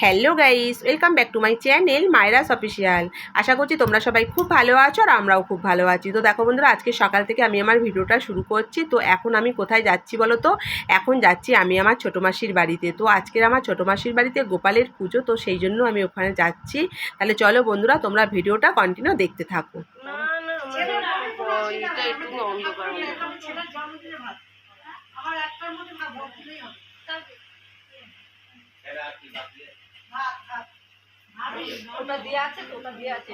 Hello guys welcome back to my channel মাইরাস official আশা করছি তোমরা সবাই খুব ভালো আছো আর আমরাও খুব ভালো আছি। তো দেখো বন্ধুরা, আজকে সকাল থেকে আমি আমার ভিডিওটা শুরু করছি। তো এখন আমি কোথায় যাচ্ছি বলো তো? এখন যাচ্ছি আমি আমার ছোটো মাসির বাড়িতে। তো আজকের আমার ছোটো মাসির বাড়িতে গোপালের পুজো, তো সেই জন্য আমি ওখানে যাচ্ছি। তাহলে চলো বন্ধুরা, তোমরা ভিডিওটা কন্টিনিউ দেখতে থাকো। ওটা দিয়ে আছে তো ওটা দিয়ে আছে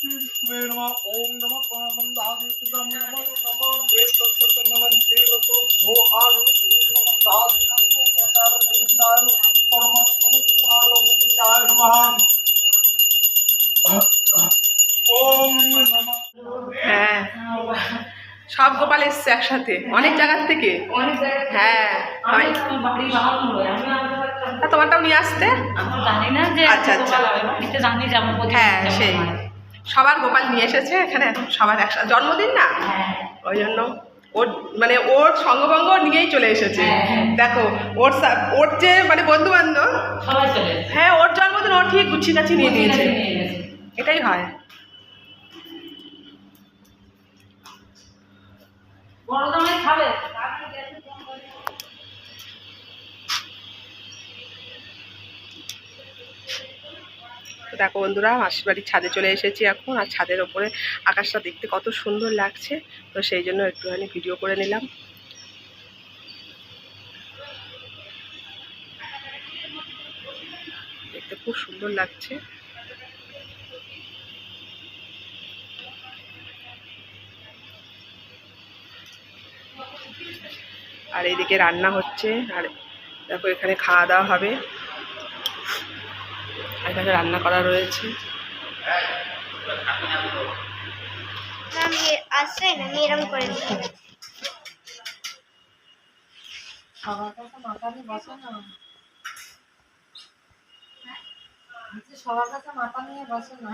ओम नमः परमंदादितम नमः नमः एक तत्तमन तेल तो भो आरु नमः दादि सर्वो प्रसाद गोविंदाय परमात्मा पाल गोविंदाय नमः ओम नमः হ্যাঁ। সব গোপাল এসছে একসাথে। অনেক জায়গার থেকে? হ্যাঁ। তোমারটাও নিয়ে আসতে? আচ্ছা, আচ্ছা। হ্যাঁ সেই। সবার গোপাল নিয়ে এসেছে এখানে। সবার একসাথে। জন্মদিন না? হ্যাঁ। ওই জন্য ওর মানে ওর সঙ্গভঙ্গ নিয়েই চলে এসেছে। হ্যাঁ, হ্যাঁ। দেখো ওর ওর যে মানে বন্ধু বান্ধব। হ্যাঁ ওর জন্মদিন ওর ঠিক গুছি কাছি নিয়ে নিয়েছে এটাই হয়। দেখো বন্ধুরা মাসির বাড়ির ছাদে চলে এসেছি এখন, আর ছাদের ওপরে আকাশটা দেখতে কত সুন্দর লাগছে। তো সেই জন্য একটুখানি ভিডিও করে নিলাম। দেখতে খুব সুন্দর লাগছে। আর এইদিকে রান্না হচ্ছে, আর দেখো এখানে খাওয়া দাওয়া হবে। এখানে রান্না করা রয়েছে। সবার কাছে মাথা নিয়ে বসে না।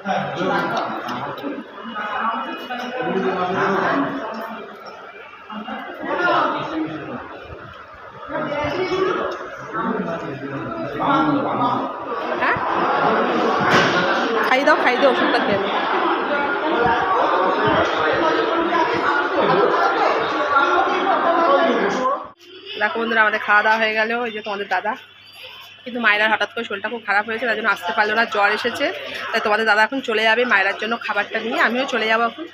হ্যাঁ খাই দাও খাই দাও ওষুধটা খেয়ে দেখো বন্ধুরা, আমাদের খাওয়া দাওয়া হয়ে গেল। ওই যে তোমাদের দাদা। কিন্তু মায়েরার হঠাৎ করে শরীরটা খুব খারাপ হয়েছে, তার জন্য আসতে পারল না, জ্বর এসেছে। তাই তোমাদের দাদা এখন চলে যাবে মায়েরার জন্য খাবারটা নিয়ে, আমিও চলে যাব এখন।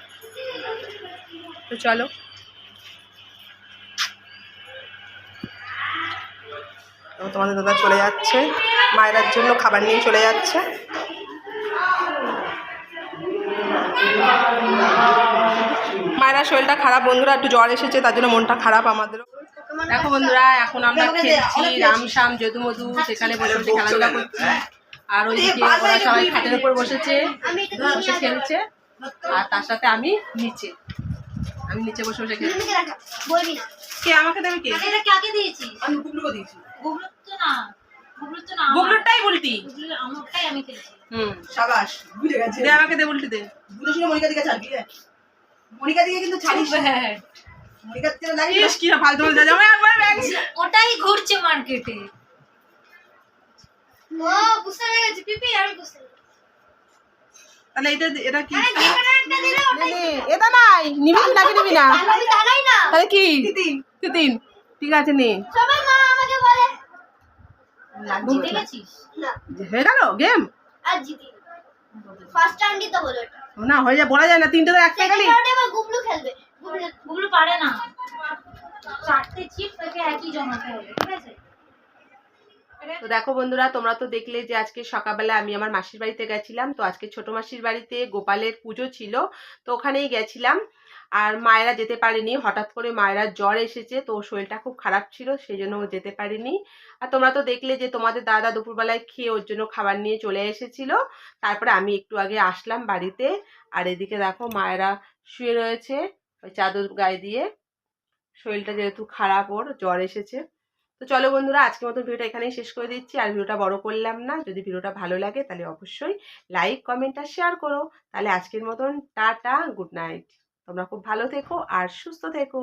তো চলো। তোমাদের দাদা চলে যাচ্ছে মায়েরার জন্য খাবার নিয়ে চলে যাচ্ছে। মায়েরা শরীরটা খারাপ, বন্ধুরা একটু জ্বর এসেছে, তার জন্য মনটা খারাপ আমাদেরও। দেখো বন্ধুরা, এখন আমরা খেলছি রামশ্যাম যদু মধু সেখানে বসে খেলাধুলা করছি। আর ওইদিকে ওরা সবাই খাটের উপর বসেছে। বসে খেলছে আর তার সাথে আমি নিচে। আমি নিচে বসে বসে খেলছি। কে আমাকে দেবে কে? এটা কাকে দিয়েছি। আমি গুবলুকে দিয়েছি। গুগলো তো না। উল্টি। গুগলো আমারটাই আমি খেলছি। হুম। সাবাস বুঝে গেছে। দে আমাকে দে উল্টি দে। বুঝে শুনে মনিকা দিকে ছাড়বি রে মনিকা দিকে কিন্তু ছাড়িস। হ্যাঁ মনিকার থেকে। লাগিস কি ফালতু বলতে যাবে। ওটাই ঘুরছে মার্কেটে। ও বুঝতে পেরে পিপি আমি বুঝতে তাহলে এটা এটা কি? আরে যেখানে একটা দিলে ওটাই এটা নাই নিবি নাকি নিবি না। আমি জানাই না। তাহলে কি? তিন ঠিক আছে নে। সবাই মা আমাকে বলে। জিতে গেছিস? না। হয়ে গেল গেম আর জিতি। ফার্স্ট রাউন্ডই তো হলো এটা না হয়ে যায় বলা যায় না তিনটে তো একটা সেকেন্ড রাউন্ডে গুবলু খেলবে। গুবলু পারে না। চারটে চিপ তাকে একই জমাতে হবে ঠিক আছে? তো দেখো বন্ধুরা, তোমরা তো দেখলে যে আজকে সকালবেলা আমি আমার মাসির বাড়িতে গেছিলাম। তো আজকে ছোট মাসির বাড়িতে গোপালের পুজো ছিল, তো ওখানেই গেছিলাম। আর মায়েরা যেতে পারেনি, হঠাৎ করে মায়েরা জ্বর এসেছে, তো শরীরটা খুব খারাপ ছিল, সেই জন্য যেতে পারেনি। আর তোমরা তো দেখলে যে তোমাদের দাদা দুপুরবেলায় খেয়ে ওর জন্য খাবার নিয়ে চলে এসেছিল। তারপরে আমি একটু আগে আসলাম বাড়িতে। আর এদিকে দেখো মায়েরা শুয়ে রয়েছে, ওই চাদর গায়ে দিয়ে। শরীরটা যেহেতু খারাপ ওর, জ্বর এসেছে। তো চলো বন্ধুরা আজকে মতো ভিডিওটা এখানেই শেষ করে দিচ্ছি। আর ভিডিওটা বড় করলাম না, যদি ভিডিওটা ভালো লাগে তাহলে অবশ্যই লাইক কমেন্ট আর শেয়ার করো। তাহলে আজকের মতন টাটা গুড নাইট তোমরা খুব ভালো থেকো আর সুস্থ থেকো।